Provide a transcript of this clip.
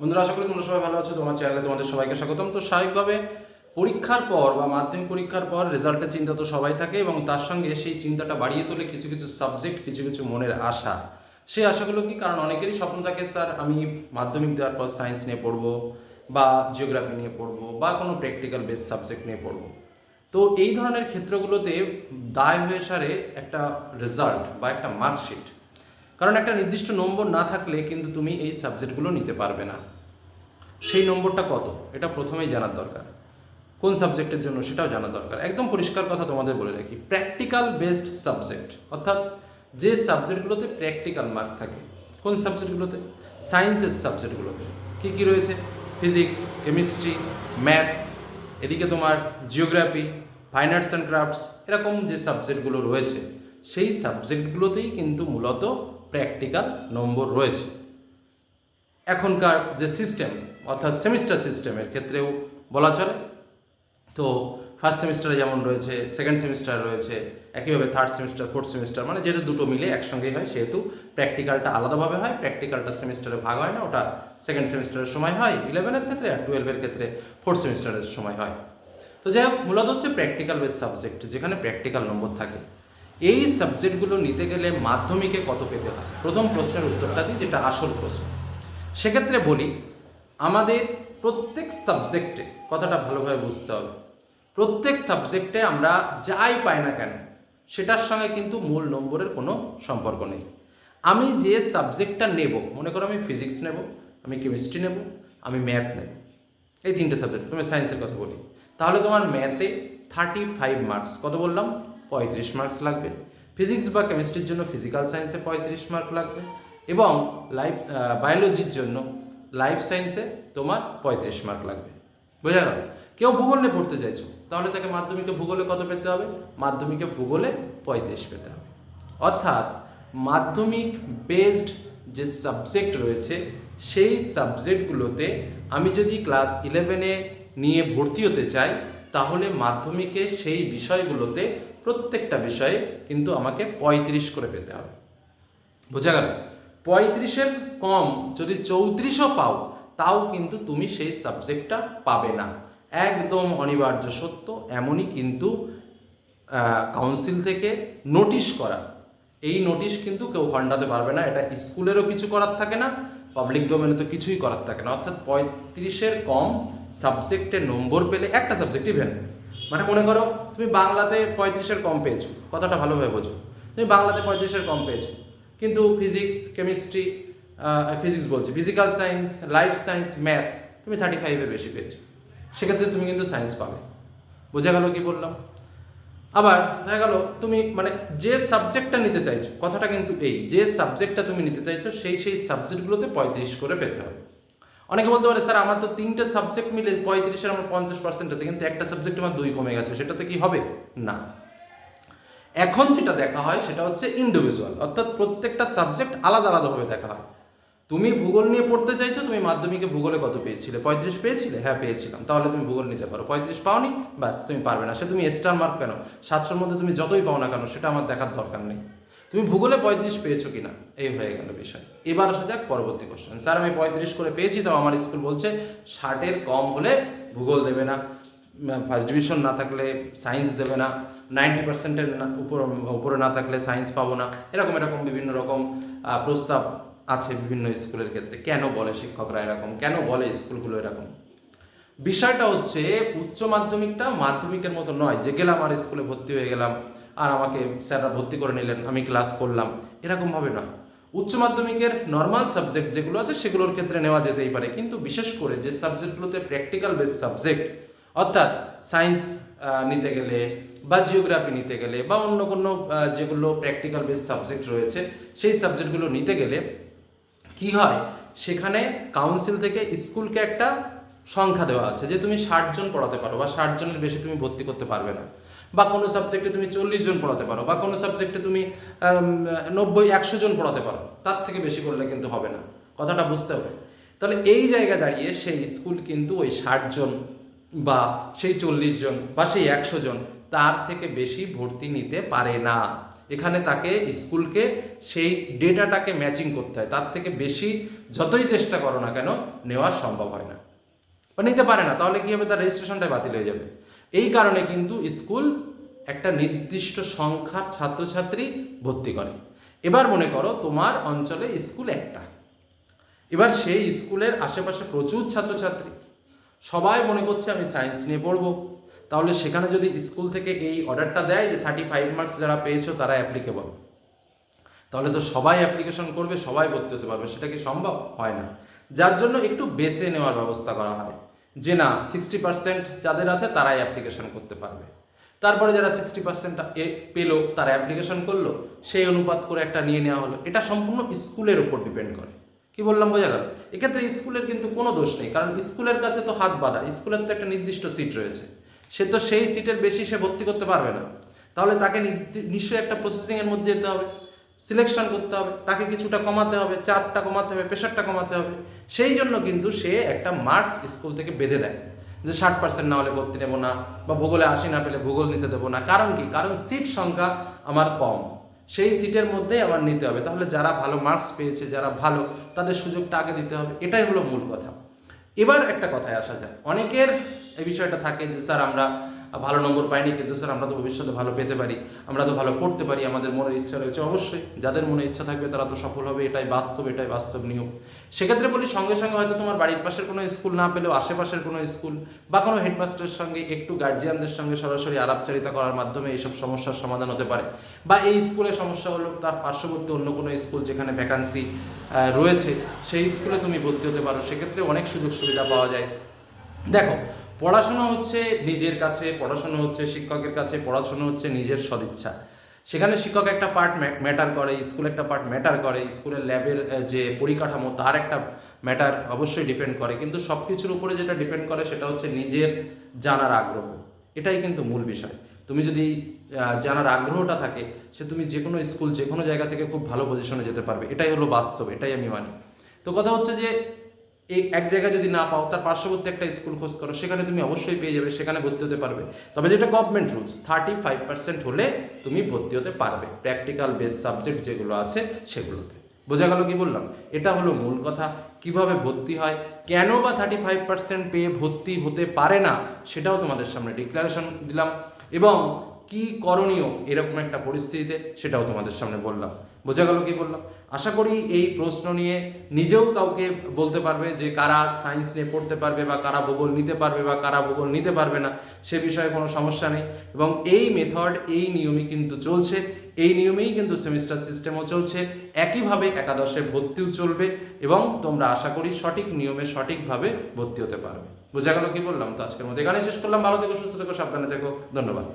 বন্ধুরা, আশা করি তোমরা সবাই ভালো আছো। তোমার চ্যানেলে তোমাদের সবাইকে স্বাগতম। তো স্বাভাবিকভাবে পরীক্ষার পর বা মাধ্যমিক পরীক্ষার পর রেজাল্টের চিন্তা তো সবাই থাকে এবং তার সঙ্গে সেই চিন্তাটা বাড়িয়ে তোলে কিছু কিছু সাবজেক্ট কিছু কিছু মনের আশা। সেই আশাগুলো কি? কারণ অনেকেরই স্বপ্ন থাকে, স্যার, আমি মাধ্যমিক দেওয়ার পর সায়েন্স নিয়ে পড়ব বা জিওগ্রাফি নিয়ে পড়ব বা কোনো প্র্যাকটিক্যাল বেস সাবজেক্ট নিয়ে পড়ব। তো এই ধরনের ক্ষেত্রগুলোতে দায় হয়ে সারে একটা রেজাল্ট বা একটা মার্কশিট কারণ একটা নির্দিষ্ট নম্বর না থাকলে কিন্তু তুমি এই সাবজেক্টগুলো নিতে পারবে না। সেই নম্বরটা কত? এটা প্রথমেই জানার দরকার। কোন সাবজেক্টের জন্য সেটাও জানা দরকার। একদম পরিষ্কার কথা তোমাদের বলে রাখি প্র্যাকটিক্যাল বেসড সাবজেক্ট অর্থাৎ যে সাবজেক্টগুলোতে প্র্যাকটিক্যাল মার্ক থাকে, কোন সাবজেক্টগুলোতে? সায়েন্সের সাবজেক্টগুলোতে। কী কী রয়েছে? ফিজিক্স কেমিস্ট্রি ম্যাথ এদিকে তোমার geography fine arts and crafts এরকম যে সাবজেক্টগুলো রয়েছে, সেই সাবজেক্টগুলোতেই কিন্তু মূলত প্র্যাকটিক্যাল নম্বর রয়েছে। এখনকার যে সিস্টেম অর্থাৎ সেমিস্টার সিস্টেমের ক্ষেত্রেও বলা চলে। তো ফার্স্ট সেমিস্টারে যেমন রয়েছে সেকেন্ড সেমিস্টার রয়েছে, একইভাবে থার্ড সেমিস্টার ফোর্থ সেমিস্টার মানে যেহেতু দুটো মিলে একসঙ্গেই হয়, সেহেতু প্র্যাকটিক্যালটা আলাদাভাবে হয় প্র্যাকটিক্যালটা সেমিস্টারে ভাগ হয় না, ওটা সেকেন্ড সেমিস্টারের সময় হয় ইলেভেনের ক্ষেত্রে আর টুয়েলভের ক্ষেত্রে ফোর্থ সেমিস্টারের সময় হয়। তো যাই হোক, মূলত হচ্ছে প্র্যাকটিক্যাল বেস সাবজেক্ট যেখানে প্র্যাকটিক্যাল নম্বর থাকে। এই সাবজেক্টগুলো নিতে গেলে মাধ্যমিকে কত পেতে হয়? প্রথম প্রশ্নের উত্তরটা দিই, যেটা আসল প্রশ্ন। সেক্ষেত্রে বলি, আমাদের প্রত্যেক সাবজেক্টে কথাটা ভালোভাবে বুঝতে হবে, প্রত্যেক সাবজেক্টে আমরা যাই পাই না কেন, সেটার সঙ্গে কিন্তু মূল নম্বরের কোনো সম্পর্ক নেই। আমি যে সাবজেক্টটা নেব, মনে করো আমি ফিজিক্স নেব, আমি কেমিস্ট্রি নেব, আমি ম্যাথ নেব, এই তিনটে সাবজেক্ট তুমি সায়েন্সের কথা বলি। তাহলে তোমার ম্যাথে থার্টি ফাইভ মার্কস কত বললাম? পঁয়ত্রিশ মার্কস লাগবে। ফিজিক্স বা কেমিস্ট্রির জন্য ফিজিক্যাল সায়েন্সে পঁয়ত্রিশ মার্ক লাগবে এবং লাইফ বায়োলজির জন্য লাইফ সায়েন্সে তোমার পঁয়ত্রিশ মার্ক লাগবে। বোঝা গেল? কেউ ভূগোল নিয়ে পড়তে চাইছো, তাহলে তাকে মাধ্যমিকে ভূগোলে কত পেতে হবে? মাধ্যমিকে ভূগোলে পঁয়ত্রিশ পেতে হবে। অর্থাৎ মাধ্যমিক বেসড যে সাবজেক্ট রয়েছে, সেই সাবজেক্টগুলোতে আমি যদি ক্লাস ইলেভেনে নিয়ে ভর্তি হতে চাই, তাহলে মাধ্যমিকে সেই বিষয়গুলোতে প্রত্যেকটা বিষয়ে কিন্তু আমাকে পঁয়ত্রিশ করে পেতে হবে। বোঝা গেল? পঁয়ত্রিশের কম যদি চৌত্রিশও পাও, তাও কিন্তু তুমি সেই সাবজেক্টটা পাবে না। একদম অনিবার্য সত্য, এমনই কিন্তু কাউন্সিল থেকে নোটিশ করা। এই নোটিশ কিন্তু কেউ খণ্ডাতে পারবে না, এটা স্কুলেরও কিছু করার থাকে না পাবলিক ডোমেনে তো কিছুই করার থাকে না। অর্থাৎ পঁয়ত্রিশের কম সাবজেক্টে নম্বর পেলে একটা সাবজেক্ট ইভেন মানে মনে করো তুমি বাংলাতে পঁয়ত্রিশের কম পেয়েছ, কথাটা ভালোভাবে বোঝো। তুমি বাংলাতে পঁয়ত্রিশের কম পেয়েছ, কিন্তু ফিজিক্স কেমিস্ট্রি ফিজিক্স বলছি physical science life science math তুমি থার্টি ফাইভের বেশি পেয়েছ। সেক্ষেত্রে তুমি কিন্তু সায়েন্স পাবে। বোঝা গেল কি বললাম? আবার দেখা গেল, তুমি মানে যে সাবজেক্টটা নিতে চাইছো, কথাটা কিন্তু এই, যে সাবজেক্টটা তুমি নিতে চাইছো, সেই সেই সাবজেক্টগুলোতে পঁয়ত্রিশ করে পেতে হবে। অনেকে বলতে পারে, স্যার, আমার তো তিনটে সাবজেক্ট মিলে পঁয়ত্রিশের আমার পঞ্চাশ পার্সেন্ট আছে, কিন্তু একটা সাবজেক্ট আমার দুই কমে গেছে, সেটাতে কি হবে? না। এখন যেটা দেখা হয়, সেটা হচ্ছে ইন্ডিভিজুয়াল অর্থাৎ প্রত্যেকটা সাবজেক্ট আলাদা আলাদাভাবে দেখা হয়। তুমি ভূগোল নিয়ে পড়তে চাইছো, তুমি মাধ্যমিকে ভূগোলে কত পেয়েছিলে? পঁয়ত্রিশ পেয়েছিলে? হ্যাঁ পেয়েছিলাম। তাহলে তুমি ভূগোল নিতে পারো। পঁয়ত্রিশ পাওনি, ব্যাস, তুমি পারবে না। সে তুমি স্টার মার্ক কেন? সাতশোর মধ্যে তুমি যতই পাও না কেন, সেটা আমার দেখার দরকার নেই। তুমি ভূগোলে পঁয়ত্রিশ পেয়েছ কিনা? এই হয়ে গেল বিষয়। এবার আসা যাক পরবর্তী কোশ্চেন স্যার, আমি পঁয়ত্রিশ করে পেয়েছি তো আমার স্কুল বলছে ষাটের কম হলে ভূগোল দেবে না। ফার্স্ট ডিভিশন না থাকলে সায়েন্স দেবে না। নাইনটি পার্সেন্টের উপর, উপরে না থাকলে সায়েন্স পাবো না। এরকম এরকম বিভিন্ন রকম প্রস্তাব আছে বিভিন্ন স্কুলের ক্ষেত্রে। কেন বলে শিক্ষকরা এরকম? কেন বলে স্কুলগুলো এরকম? বিষয়টা হচ্ছে উচ্চ মাধ্যমিকটা মাধ্যমিকের মতো নয়। যে গেলাম আর স্কুলে ভর্তি হয়ে গেলাম। আর আমাকে স্যাররা ভর্তি করে নিলেন, আমি ক্লাস করলাম। এরকমভাবে নয়। উচ্চ মাধ্যমিকের নর্মাল সাবজেক্ট যেগুলো আছে, সেগুলোর ক্ষেত্রে নেওয়া যেতেই পারে। কিন্তু বিশেষ করে যে সাবজেক্টগুলোতে প্র্যাকটিক্যাল বেস সাবজেক্ট অর্থাৎ সায়েন্স নিতে গেলে বা জিওগ্রাফি নিতে গেলে বা অন্য কোনো যেগুলো প্র্যাকটিক্যাল বেস সাবজেক্ট রয়েছে, সেই সাবজেক্টগুলো নিতে গেলে কি হয়? সেখানে কাউন্সিল থেকে স্কুলকে একটা সংখ্যা দেওয়া আছে যে তুমি ষাট জন পড়াতে পারো বা ষাট জনের বেশি তুমি ভর্তি করতে পারবে না। বা কোনো সাবজেক্টে তুমি চল্লিশ জন পড়াতে পারো বা কোনো সাবজেক্টে তুমি নব্বই, একশো জন পড়াতে পারো, তার থেকে বেশি করলে কিন্তু হবে না। কথাটা বুঝতে হবে। তাহলে এই জায়গা দাঁড়িয়ে সেই স্কুল কিন্তু ওই ষাট জন বা সেই চল্লিশ জন বা সেই একশো জন তার থেকে বেশি ভর্তি নিতে পারে না। এখানে তাকে স্কুলকে সেই ডেটাটাকে ম্যাচিং করতে হয়। তার থেকে বেশি যতই চেষ্টা করো না কেন, নেওয়া সম্ভব হয় না। বা নিতে পারে না, তাহলে কি হবে? তার রেজিস্ট্রেশনটাই বাতিল হয়ে যাবে। এই কারণে কিন্তু স্কুল একটা নির্দিষ্ট সংখ্যার ছাত্রছাত্রী ভর্তি করে। এবার মনে করো তোমার অঞ্চলে স্কুল একটা। এবার সেই স্কুলের আশেপাশে প্রচুর ছাত্রছাত্রী। সবাই মনে করছে আমি সায়েন্স নিয়ে পড়ব। তাহলে সেখানে যদি স্কুল থেকে এই অর্ডারটা দেয় যে থার্টি ফাইভ মার্কস যারা পেয়েছ তারা অ্যাপ্লিকেবল তাহলে তো সবাই অ্যাপ্লিকেশন করবে, সবাই ভর্তি হতে পারবে। সেটা কি সম্ভব? হয় না। যার জন্য একটু বেসে নেওয়ার ব্যবস্থা করা হয়। যে না সিক্সটি পার্সেন্ট যাদের আছে তারাই অ্যাপ্লিকেশন করতে পারবে। তারপরে যারা সিক্সটি পার্সেন্ট পেল, তারা অ্যাপ্লিকেশন করল, সেই অনুপাত করে একটা নিয়ে নেওয়া হলো। এটা সম্পূর্ণ স্কুলের উপর ডিপেন্ড করে। কি বললাম, বোঝা গেল? এক্ষেত্রে স্কুলের কিন্তু কোনো দোষ নেই, কারণ স্কুলের কাছে তো হাত বাঁধা, স্কুলের তো একটা নির্দিষ্ট সিট রয়েছে। সে তো সেই সিটের বেশি সে ভর্তি করতে পারবে না। তাহলে তাকে নিশ্চয়ই একটা প্রসেসিংয়ের মধ্যে যেতে হবে। সিলেকশন করতে হবে, তাকে কিছুটা কমাতে হবে, চাপটা কমাতে হবে প্রেশারটা কমাতে হবে। সেই জন্য কিন্তু সে একটা মার্কস স্কুল থেকে বেঁধে দেয়। যে ষাট পার্সেন্ট না হলে ভর্তি নেব না বা ভূগোলে আশি না পেলে ভূগোল নিতে দেবো না। কারণ কি? কারণ সিট সংখ্যা আমার কম। সেই সিটের মধ্যেই আমার নিতে হবে। তাহলে যারা ভালো মার্কস পেয়েছে, যারা ভালো, তাদের সুযোগটা আগে দিতে হবে। এটাই হলো মূল কথা। এবার একটা কথায় আসা যায় অনেকের এই বিষয়টা থাকে যে, স্যার, আমরা ভালো নম্বর পাইনি, কিন্তু স্যার আমরা তো ভবিষ্যতে ভালো পেতে পারি, আমরা তো ভালো পড়তে পারি, আমাদের মনের ইচ্ছা রয়েছে অবশ্যই। যাদের মনে ইচ্ছা থাকবে তারা তো সফল হবে, এটাই বাস্তব এটাই বাস্তব নিয়ম। সেক্ষেত্রে বলি, সঙ্গে সঙ্গে হয়তো তোমার বাড়ির পাশের কোনো স্কুল না পেলেও আশেপাশের কোনো স্কুল বা কোনো হেডমাস্টারের সঙ্গে একটু গার্জিয়ানদের সঙ্গে সরাসরি আলাপচারিতা করার মাধ্যমে এইসব সমস্যার সমাধান হতে পারে। বা এই স্কুলে সমস্যা হলো, তার পার্শ্ববর্তী অন্য কোনো স্কুল যেখানে ভ্যাকান্সি রয়েছে, সেই স্কুলে তুমি ভর্তি হতে পারো। সেক্ষেত্রে অনেক সুযোগ সুবিধা পাওয়া যায়। দেখো পড়াশোনা হচ্ছে নিজের কাছে, পড়াশোনা হচ্ছে শিক্ষকের কাছে, পড়াশোনা হচ্ছে নিজের সদিচ্ছা। সেখানে শিক্ষক একটা পার্ট ম্যাটার করে স্কুল একটা পার্ট ম্যাটার করে স্কুলের ল্যাবের যে পরিকাঠামো, তার একটা ম্যাটার অবশ্যই ডিপেন্ড করে। কিন্তু সব কিছুর উপরে যেটা ডিপেন্ড করে সেটা হচ্ছে নিজের জানার আগ্রহ। এটাই কিন্তু মূল বিষয়। তুমি যদি জানার আগ্রহটা থাকে, সে তুমি যে কোনো স্কুল যে কোনো জায়গা থেকে খুব ভালো পজিশনে যেতে পারবে। এটাই হলো বাস্তব, এটাই আমি মানি। তো কথা হচ্ছে যে এই এক জায়গায় যদি না পাও, তার পার্শ্ববর্তী একটা স্কুল খোঁজ করো, সেখানে তুমি অবশ্যই পেয়ে যাবে, সেখানে ভর্তি হতে পারবে। তবে যেটা government rules thirty five percent হলে তুমি ভর্তি হতে পারবে। প্র্যাকটিক্যাল বেস সাবজেক্ট যেগুলো আছে, সেগুলোতে। বোঝা গেল কি বললাম? এটা হলো মূল কথা। কীভাবে ভর্তি হয়? কেন বা থার্টি ফাইভ পার্সেন্ট পেয়ে ভর্তি হতে পারে না? সেটাও তোমাদের সামনে ডিক্লারেশন দিলাম। এবং কি করণীয় এরকম একটা পরিস্থিতিতে, সেটাও তোমাদের সামনে বললাম। বোঝা গেল কি বললাম? আশা করি এই প্রশ্ন নিয়ে নিজেও কাউকে বলতে পারবে যে কারা সায়েন্স নিয়ে পড়তে পারবে বা কারা ভূগোল নিতে পারবে বা কারা ভূগোল নিতে পারবে না, সে বিষয়ে কোনো সমস্যা নেই। এবং এই মেথড এই নিয়মই কিন্তু চলছে। এই নিয়মেই কিন্তু সেমিস্টার সিস্টেমও চলছে। একইভাবে একাদশে ভর্তিও চলবে এবং তোমরা আশা করি সঠিক নিয়মে সঠিকভাবে ভর্তি হতে পারবে। বোঝা গেল কি বললাম? তো আজকের মধ্যে এখানে শেষ করলাম। ভালো থেকো, সুস্থ থেকো, সাবধানে থেকো। ধন্যবাদ।